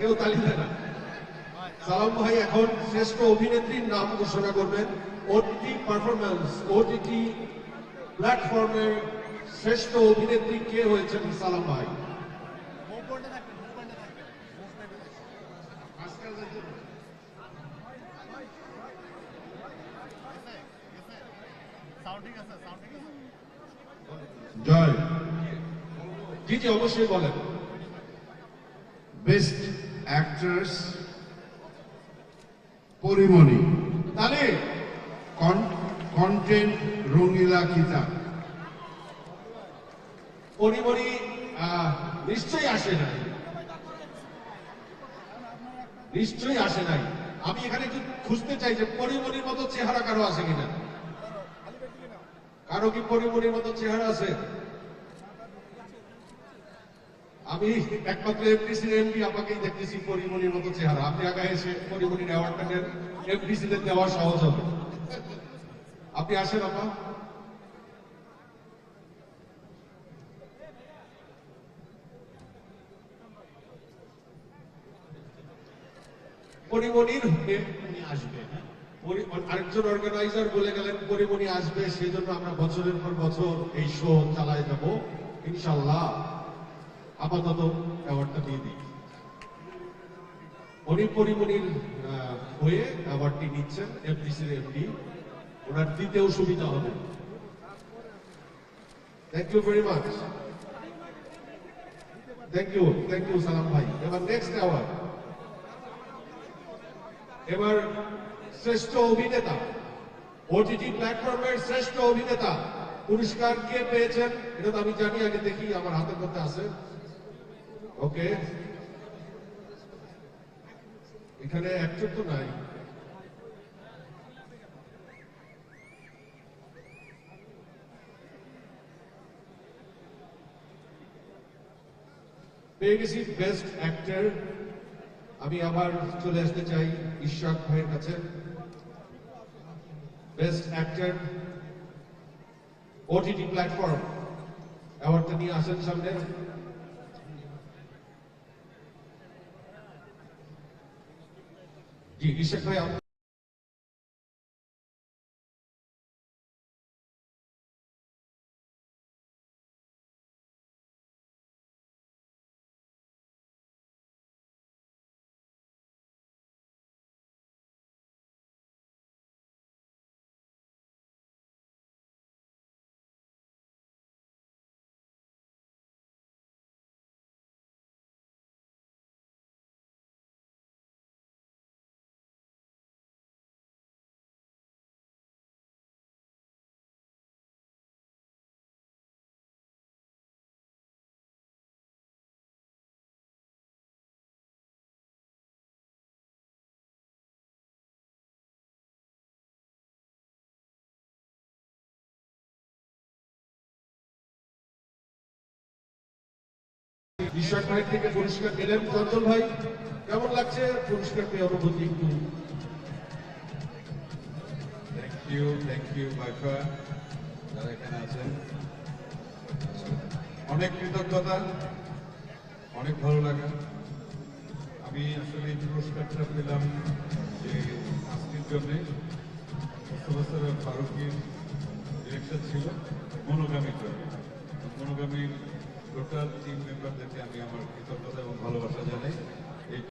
কেউ তালি দেয় না। সালাম ভাই, এখন শ্রেষ্ঠ অভিনেত্রীর নাম ঘোষণা করবেন। ওটিটি পারফরম্যান্স ওটিটি প্ল্যাটফর্মের শ্রেষ্ঠ অভিনেত্রী কে হয়েছেন সালাম ভাই? জয়। জি জি, অবশ্যই বলেন। Best actress Porimoni. তাহলে কন্টেন্ট রঙ্গিলা খিতাব পরিমণি নিশ্চয়ই আসে নাই। নিশ্চয়ই আসে নাই। আমি এখানে একটু খুঁজতে চাই যে পরিমণির মতো চেহারা কারও আছে কিনা। কারও কি পরিমণির মতো চেহারা আছে? আমি একমাত্র এমডিসি এমপি আমাকেই দেখতেছি পরিমণির মতো চেহারা। আপনি আগে এসে পরিমণির অ্যাওয়ার্ডটা নেন এমডিসি তে দেওয়া সহজ হবে। আপনি আসেন, আপা। পরিমণির হয়ে উনি আসবে হ্যাঁ? আরেকজন অর্গানাইজার বলে গেলেন, পরিমণি আসবে সেই আমরা বছরের পর বছর এই শো চালাই যাব। ইনশাল্লাহ। আপাতত অ্যাওয়ার্ডটা দিয়ে দিই। পরিমণির আহ, হয়ে অ্যাওয়ার্ডটি নিচ্ছেন এফডিসির এমডি ওনার দিতেও সুবিধা হবে। Thank you very much thank you thank you সালাম ভাই। এবার নেক্সট অ্যাওয়ার্ড এবার শ্রেষ্ঠ অভিনেতা ওটিটি প্ল্যাটফর্মের শ্রেষ্ঠ অভিনেতা পুরস্কার কে পেয়েছেন? এটা তো আমি জানি আগে দেখি আমার হাতের মধ্যে আছে। ওকে? এখানে অ্যাক্টর তো নাই। পেয়ে গেছি বেস্ট অ্যাক্টর। আমি আবার চলে আসতে চাই ঈশ্বর ভাইয়ের কাছে। Best actor, OTT platform. অ্যাওয়ার্ডটা নিয়ে আসেন সামনে জি ঈশ্বর ভাই ঈশ্বর ভাই থেকে পুরস্কার পেলেন চঞ্চল ভাই। কেমন লাগছে পুরস্কার পেয়ে অনুভূতি একটু? Thank you thank you BIFA যারা এখানে আছেন। অনেক কৃতজ্ঞতা, অনেক ভালো লাগা। আমি আসলে এই পুরস্কারটা পেলাম যে আজকের জন্যে। বছর ফারুকির ডিরেকশন ছিল মনোগামীর জন্য। মনোগামীর টোটাল টিম মেম্বারদেরকে আমি আমার কৃতজ্ঞতা এবং ভালোবাসা জানাই।